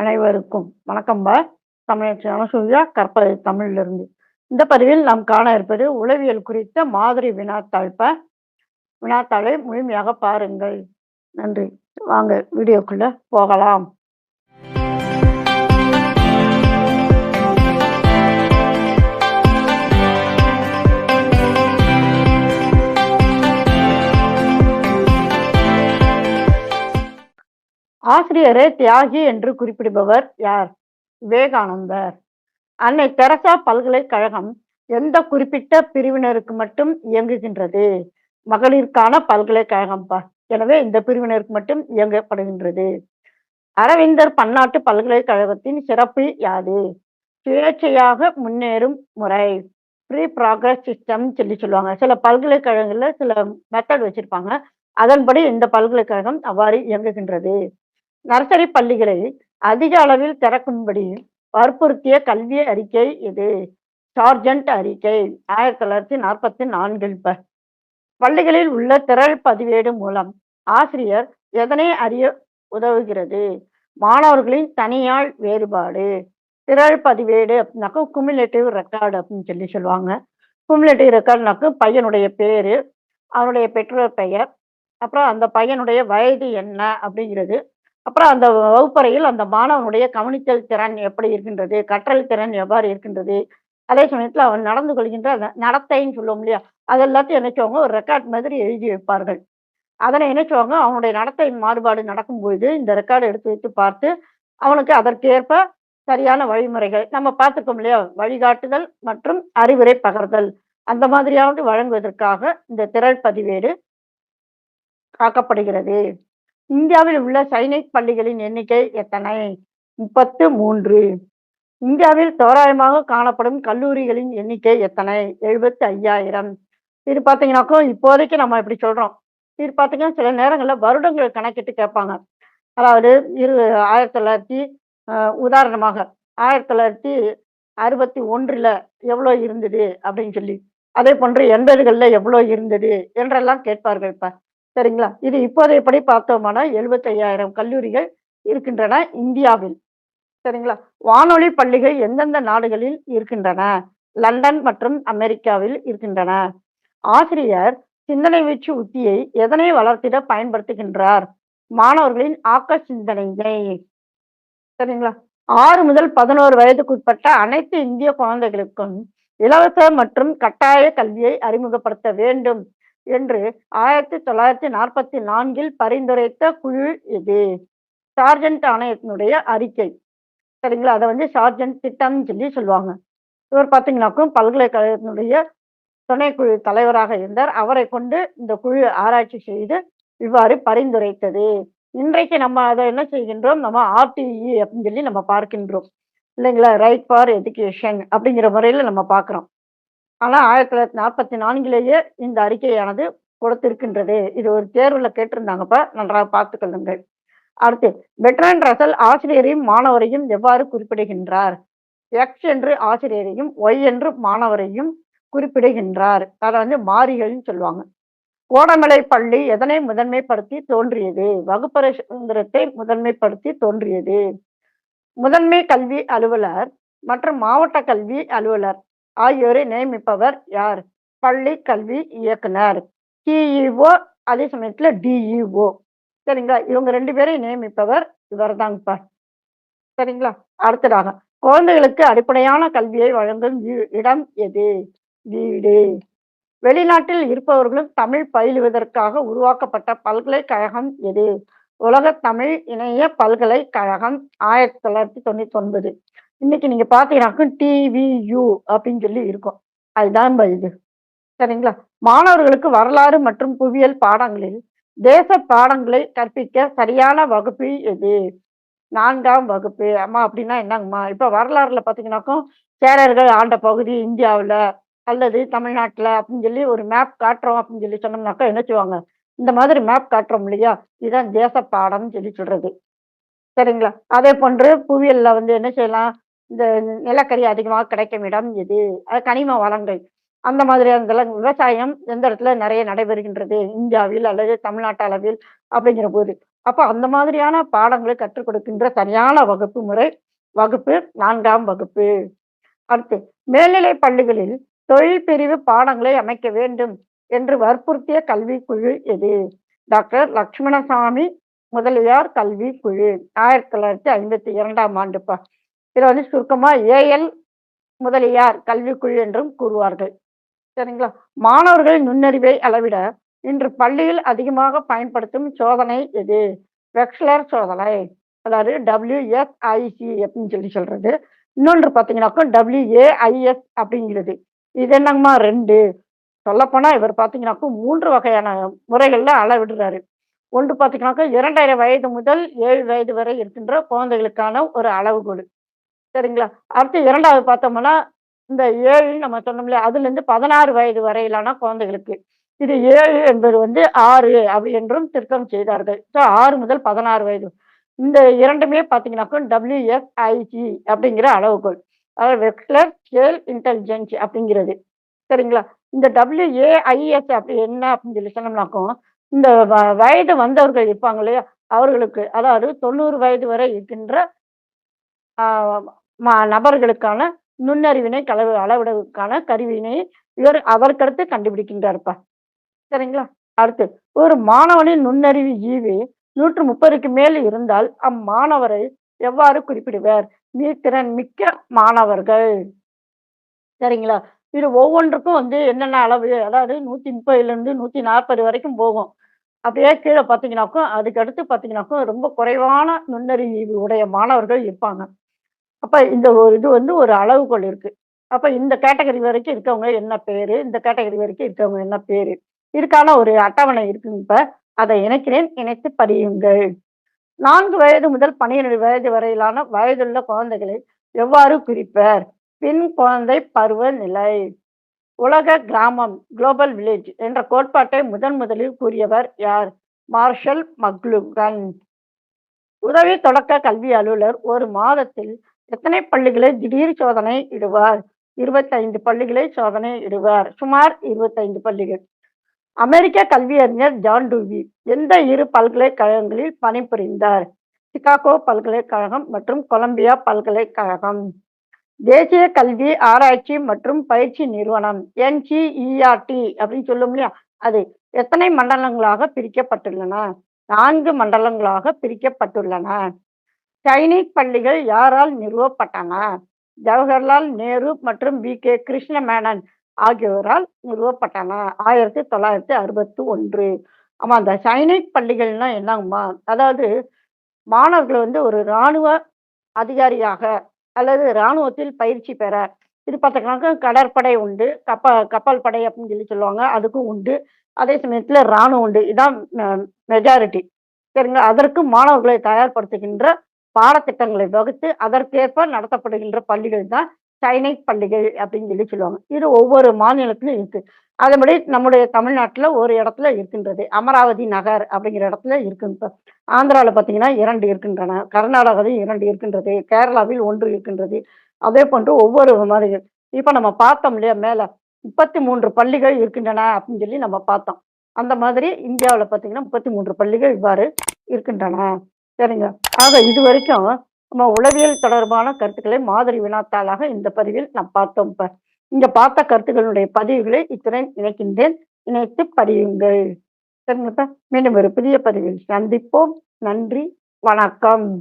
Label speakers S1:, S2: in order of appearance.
S1: அனைவருக்கும் வணக்கம்பா தமிழச்சி சூர்யா கற்பது தமிழிலிருந்து. இந்த பதிவில் நாம் காண இருப்பது உளவியல் குறித்த மாதிரி வினாத்தாழ்ப்ப வினாத்தாளை முழுமையாக பாருங்கள். நன்றி. வாங்க வீடியோக்குள்ள போகலாம். ஆசிரியரே தியாகி என்று குறிப்பிடுபவர் யார்? விவேகானந்தர். அன்னை தெரசா பல்கலைக்கழகம் எந்த குறிப்பிட்ட பிரிவினருக்கு மட்டும் இயங்குகின்றது? மகளிருக்கான பல்கலைக்கழகம் எனவே இந்த பிரிவினருக்கு மட்டும் இயங்கப்படுகின்றது. அரவிந்தர் பன்னாட்டு பல்கலைக்கழகத்தின் சிறப்பு யாது? சுயேட்சையாக முன்னேறும் முறை. ப்ரீ ப்ராக்ரஸ் சிஸ்டம் சொல்லி சொல்லுவாங்க. சில பல்கலைக்கழகங்களில் சில மெத்தட் வச்சிருப்பாங்க. அதன்படி இந்த பல்கலைக்கழகம் அவ்வாறு இயங்குகின்றது. நர்சரி பள்ளிகளை அதிக அளவில் திறக்கும்படி வற்புறுத்திய கல்வி அறிக்கை இது. சார்ஜென்ட் அறிக்கை ஆயிரத்தி தொள்ளாயிரத்தி நாற்பத்தி நான்கில் ப பள்ளிகளில் உள்ள திரள் பதிவேடு மூலம் ஆசிரியர் எதனை அறிய உதவுகிறது? மாணவர்களின் தனியால் வேறுபாடு. திரள் பதிவேடு அப்படின்னாக்கா குமுலேட்டிவ் ரெக்கார்டு அப்படின்னு சொல்லி சொல்லுவாங்க. குமுலேட்டிவ் ரெக்கார்டுனாக்க பையனுடைய பேர் அவனுடைய பெற்றோர் பெயர் அப்புறம் அந்த பையனுடைய வயது என்ன அப்படிங்கிறது அப்புறம் அந்த வகுப்பறையில் அந்த மாணவனுடைய கவனித்தல் திறன் எப்படி இருக்கின்றது கற்றல் திறன் எவ்வாறு இருக்கின்றது அதே சமயத்தில் அவன் நடந்து கொள்கின்ற அந்த நடத்தைன்னு சொல்லுவோம் இல்லையா அது எல்லாத்தையும் நினைச்சவங்க ஒரு ரெக்கார்ட் மாதிரி எழுதி வைப்பார்கள். அதனை நினைச்சவங்க அவனுடைய நடத்தை மாறுபாடு நடக்கும்போது இந்த ரெக்கார்டு எடுத்து வைத்து பார்த்து அவனுக்கு அதற்கேற்ப சரியான வழிமுறைகள் நம்ம பார்த்துக்கோம் இல்லையா வழிகாட்டுதல் மற்றும் அறிவுரை பகர்தல் அந்த மாதிரியானது வழங்குவதற்காக இந்த திரள் பதிவேடு காக்கப்படுகிறது இந்தியாவில் உள்ள சைனிக் பள்ளிகளின் எண்ணிக்கை எத்தனை? முப்பத்து மூன்று. இந்தியாவில் தோராயமாக காணப்படும் கல்லூரிகளின் எண்ணிக்கை எத்தனை? எழுபத்தி ஐயாயிரம் இது பார்த்தீங்கன்னாக்கோ இப்போதைக்கு நம்ம இப்படி சொல்றோம். இது பார்த்தீங்கன்னா சில நேரங்களில் வருடங்கள் கணக்கிட்டு கேட்பாங்க. அதாவது இரு ஆயிரத்தி தொள்ளாயிரத்தி உதாரணமாக ஆயிரத்தி தொள்ளாயிரத்தி அறுபத்தி ஒன்றுல எவ்வளோ இருந்தது அப்படின்னு சொல்லி அதே போன்று எண்பதுகளில் எவ்வளோ இருந்தது என்றெல்லாம் கேட்பார்கள் இப்போ. சரிங்களா? இது இப்போதையப்படி பார்த்தோம்னா எழுபத்தையாயிரம் கல்லூரிகள் இருக்கின்றன இந்தியாவில். சரிங்களா? வானொலி பள்ளிகள் எந்தெந்த நாடுகளில் இருக்கின்றன? லண்டன் மற்றும் அமெரிக்காவில் இருக்கின்றன. ஆசிரியர் சிந்தனை வீச்சு உத்தியை எதனை வளர்த்திட பயன்படுத்துகின்றார்? மாணவர்களின் ஆக்க சிந்தனையை. சரிங்களா? ஆறு முதல் பதினோரு வயதுக்குட்பட்ட அனைத்து இந்திய குழந்தைகளுக்கும் இலவச மற்றும் கட்டாய கல்வியை அறிமுகப்படுத்த வேண்டும். என்று ஆயிரத்தி தொள்ளாயிரத்தி நாற்பத்தி நான்கில் பரிந்துரைத்த குழு இது. சார்ஜென்ட் ஆணையத்தினுடைய அறிக்கை. சரிங்களா? அதை வந்து சார்ஜென்ட் திட்டம்னு சொல்லி சொல்லுவாங்க. இவர் பார்த்தீங்கன்னாக்கும் பல்கலைக்கழகத்தினுடைய துணைக்குழு தலைவராக இருந்தார். அவரை கொண்டு இந்த குழு ஆராய்ச்சி செய்து இவ்வாறு பரிந்துரைத்தது. இன்றைக்கு நம்ம அதை என்ன செய்கின்றோம்? நம்ம ஆர்டிஇ அப்படின்னு சொல்லி நம்ம பார்க்கின்றோம். இல்லைங்களா? ரைட் ஃபார் எஜுகேஷன் அப்படிங்கிற முறையில் நம்ம பார்க்குறோம். ஆனால் ஆயிரத்தி தொள்ளாயிரத்தி நாற்பத்தி நான்கிலேயே இந்த அறிக்கையானது கொடுத்திருக்கின்றது. இது ஒரு தேர்வில் கேட்டிருந்தாங்கப்பா நன்றாக பார்த்துக்கொள்ளுங்கள் அடுத்து பெட்ரன் ரசல் ஆசிரியரையும் மாணவரையும் எவ்வாறு குறிப்பிடுகின்றார்? எக்ஸ் என்று ஆசிரியரையும் ஒய் என்று மாணவரையும் குறிப்பிடுகின்றார். அதை வந்து மாறிகள்னு சொல்லுவாங்க. கோடமலை பள்ளி எதனை முதன்மைப்படுத்தி தோன்றியது? வகுப்பறை சுதந்திரத்தை முதன்மைப்படுத்தி தோன்றியது. முதன்மை கல்வி அலுவலர் மற்றும் மாவட்ட கல்வி அலுவலர். ஆகியோரை நியமிப்பவர் யார்? பள்ளி கல்வி இயக்குனர். டிஇஓ அதே சமயத்தில் டிஇஓ சரிங்களா? இவங்க ரெண்டு பேரையும் நியமிப்பவர் இவர் தாங்கப்பா சரிங்களா? அடுத்ததாக குழந்தைகளுக்கு அடிப்படையான கல்வியை வழங்கும் இடம் எது? வீடு. வெளிநாட்டில் இருப்பவர்களும் தமிழ் பயிலுவதற்காக உருவாக்கப்பட்ட பல்கலைக்கழகம் எது? உலக தமிழ் இணைய பல்கலைக்கழகம் ஆயிரத்தி தொள்ளாயிரத்தி தொண்ணூத்தி ஒன்பது இன்னைக்கு நீங்க பாத்தீங்கன்னாக்கும் டிவியு அப்படின்னு சொல்லி இருக்கும். அதுதான் இது சரிங்களா? மாணவர்களுக்கு வரலாறு மற்றும் புவியியல் பாடங்களில் தேச பாடங்களை கற்பிக்க சரியான வகுப்பு எது? நான்காம் வகுப்பு. அம்மா அப்படின்னா என்னங்கம்மா? இப்போ வரலாறுல பார்த்தீங்கன்னாக்கும் சேரர்கள் ஆண்ட பகுதி இந்தியாவில் அல்லது தமிழ்நாட்டில் அப்படின்னு சொல்லி ஒரு மேப் காட்டுறோம் அப்படின்னு சொல்லி சொன்னோம்னாக்கா என்ன செய்வாங்க இந்த மாதிரி மேப் காட்டுறோம் இல்லையா? இதுதான் தேச பாடம்னு சொல்லி சொல்றது. சரிங்களா? அதே போன்று புவியியலில் வந்து என்ன செய்யலாம்? இந்த நிலக்கரி அதிகமாக கிடைக்கும் இடம் எது? கனிம வளங்கள். அந்த மாதிரியான இதெல்லாம் விவசாயம் எந்த இடத்துல நிறைய நடைபெறுகின்றது? இந்தியாவில் அல்லது தமிழ்நாட்டு அளவில் அப்படிங்கிற போது. அப்போ அந்த மாதிரியான பாடங்களை கற்றுக் கொடுக்கின்ற சரியான வகுப்பு முறை வகுப்பு நான்காம் வகுப்பு. அடுத்து மேல்நிலை பள்ளிகளில் தொழில் பிரிவு பாடங்களை அமைக்க வேண்டும் என்று வற்புறுத்திய கல்விக்குழு எது? டாக்டர் லக்ஷ்மணசாமி முதலியார் கல்வி குழு. ஆயிரத்தி தொள்ளாயிரத்தி ஐம்பத்தி இரண்டாம் ஆண்டுப்பா. இதை வந்து சுருக்கமாக ஏஎல் முதலியார் கல்விக்குழு என்றும் கூறுவார்கள். சரிங்களா? மாணவர்களின் நுண்ணறிவை அளவிட இன்று பள்ளியில் அதிகமாக பயன்படுத்தும் சோதனை எது? வெக்ஸ்லர் சோதனை. அதாவது டபிள்யூஎஸ்ஐசி அப்படின்னு சொல்லி சொல்றது. இன்னொன்று பார்த்தீங்கன்னாக்கா டபிள்யூஏஐஎஸ் அப்படிங்கிறது. இது என்னங்கம்மா? ரெண்டு. சொல்லப்போனால் இவர் பார்த்தீங்கன்னாக்கா மூன்று வகையான முறைகளில் அளவிடுறாரு. ஒன்று பார்த்தீங்கன்னாக்கா இரண்டாயிரம் வயது முதல் ஏழு வயது வரை இருக்கின்ற குழந்தைகளுக்கான ஒரு அளவுகோல். சரிங்களா? அடுத்து இரண்டாவது பார்த்தோம்னா இந்த ஏழு நம்ம சொன்னோம்ல அதுலேருந்து பதினாறு வயது வரையிலான குழந்தைகளுக்கு. இது ஏழு என்பது வந்து ஆறு அப்படி என்றும் திருத்தம் செய்தார்கள். ஸோ ஆறு முதல் பதினாறு வயது. இந்த இரண்டுமே பார்த்தீங்கன்னாக்கா டபிள்யூஎஸ்ஐசி அப்படிங்கிற அளவுகோல். அதாவது வெக்லர் ஸ்கேல் இன்டெலிஜென்ஸ் அப்படிங்கிறது. சரிங்களா? இந்த டபிள்யூஏஐஎஸ் அப்படி என்ன அப்படின்னு சொல்லி சொன்னோம்னாக்கும் இந்த வ- வயது வந்தவர்கள் இருப்பாங்க இல்லையா? அவர்களுக்கு அதாவது தொண்ணூறு வயது வரை இருக்கின்ற நபர்களுக்கான நுண்ணறிவினை கலவு அளவிடுவதற்கான கருவியினை இவர் அதற்கடுத்து கண்டுபிடிக்கின்றார்ப்பா. சரிங்களா? அடுத்து ஒரு மாணவனின் நுண்ணறிவு ஈவு நூற்று முப்பதுக்கு மேல் இருந்தால் அம்மாணவரை எவ்வாறு குறிப்பிடுவர்? நீத்திறன் மிக்க மாணவர்கள். சரிங்களா? இது ஒவ்வொன்றுக்கும் வந்து என்னென்ன அளவு அதாவது நூத்தி முப்பதுலேருந்து நூற்றி நூத்தி நாற்பது வரைக்கும் போகும். அப்படியே கீழே பார்த்தீங்கன்னாக்கும் அதுக்கு அடுத்து பார்த்தீங்கன்னாக்கும் ரொம்ப குறைவான நுண்ணறிவு உடைய மாணவர்கள் இருப்பாங்க. அப்ப இந்த ஒரு இது வந்து ஒரு அளவுகோல் இருக்கு. அப்ப இந்த கேட்டகரி வரைக்கும் இருக்கவங்க என்ன பேரு இந்த கேட்டகரி வரைக்கும் இருக்கவங்க என்ன பேரு இதுக்கான ஒரு அட்டவணை இருக்குங்க இப்ப. அதை இணைக்கிறேன் இணைத்து படியுங்கள். நான்கு வயது முதல் பன்னிரண்டு வயது வரையிலான வயதுள்ள குழந்தைகளை எவ்வாறு குறிப்பர்? பின் குழந்தை பருவ நிலை. உலக கிராமம் குளோபல் வில்லேஜ் என்ற கோட்பாட்டை முதன் முதலில் கூறியவர் யார்? Marshall McLuhan. உதவி தொடக்க கல்வி அலுவலர் ஒரு மாதத்தில் எத்தனை பள்ளிகளை திடீர் சோதனை இடுவார்? இருபத்தைந்து பள்ளிகளை சோதனை இடுவார். சுமார் இருபத்தைந்து பள்ளிகள். அமெரிக்க கல்வியறிஞர் ஜான் டூவி எந்த இரு பல்கலைக்கழகங்களில் பணிபுரிந்தார்? சிகாகோ பல்கலைக்கழகம் மற்றும் கொலம்பியா பல்கலைக்கழகம். தேசிய கல்வி ஆராய்ச்சி மற்றும் பயிற்சி நிறுவனம் என்சிஇஆர்டி அப்படின்னு சொல்லும் இல்லையா? அது எத்தனை மண்டலங்களாக பிரிக்கப்பட்டுள்ளன? நான்கு மண்டலங்களாக பிரிக்கப்பட்டுள்ளன. சைனீஸ் பள்ளிகள் யாரால் நிறுவப்பட்டன? ஜவஹர்லால் நேரு மற்றும் பி கே. கிருஷ்ணமேனன் ஆகியோரால் நிறுவப்பட்டன. ஆயிரத்தி தொள்ளாயிரத்தி அறுபத்தி ஒன்று. ஆமா அந்த சைனீஸ் பள்ளிகள்னா என்னங்கம்மா? அதாவது மாணவர்கள் வந்து ஒரு இராணுவ அதிகாரியாக அல்லது இராணுவத்தில் பயிற்சி பெற. இது பார்த்தீங்கன்னாக்கா கடற்படை உண்டு. கப்ப கப்பல் படை அப்படின்னு சொல்லி சொல்லுவாங்க. அதுக்கும் உண்டு. அதே சமயத்தில் இராணுவம் உண்டு. இதான் மெஜாரிட்டி. சரிங்களா? அதற்கு மாணவர்களை தயார்படுத்துகின்ற பாடத்திட்டங்களை வகுத்து அதற்கேற்ப நடத்தப்படுகின்ற பள்ளிகள் தான் சைனைக் பள்ளிகள் அப்படின்னு சொல்லி சொல்லுவாங்க. இது ஒவ்வொரு மாநிலத்திலும் இருக்கு. அதன்படி நம்முடைய தமிழ்நாட்டில் ஒரு இடத்துல இருக்கின்றது. அமராவதி நகர் அப்படிங்கிற இடத்துல இருக்கு ஆந்திராவில் பார்த்தீங்கன்னா இரண்டு இருக்கின்றன. கர்நாடகாவில் இரண்டு இருக்கின்றது. கேரளாவில் ஒன்று இருக்கின்றது. அதே போன்று ஒவ்வொரு மாதிரி இப்போ நம்ம பார்த்தோம் இல்லையா மேலே? முப்பத்தி மூன்று பள்ளிகள் இருக்கின்றன அப்படின்னு சொல்லி நம்ம பார்த்தோம். அந்த மாதிரி இந்தியாவில் பார்த்தீங்கன்னா முப்பத்தி மூன்று பள்ளிகள் இவ்வாறு இருக்கின்றன. சரிங்க. ஆக இது வரைக்கும் நம்ம உளவியல் தொடர்பான கருத்துக்களை மாதிரி வினாத்தாளாக இந்த பதிவில் நாம் பார்த்தோம். இப்ப இங்க பார்த்த கருத்துக்களுடைய பதிவுகளை இத்துடன் இணைக்கின்றேன். இணைத்து படியுங்கள். சரிங்கப்பா மீண்டும் ஒரு புதிய பதிவில் சந்திப்போம். நன்றி. வணக்கம்.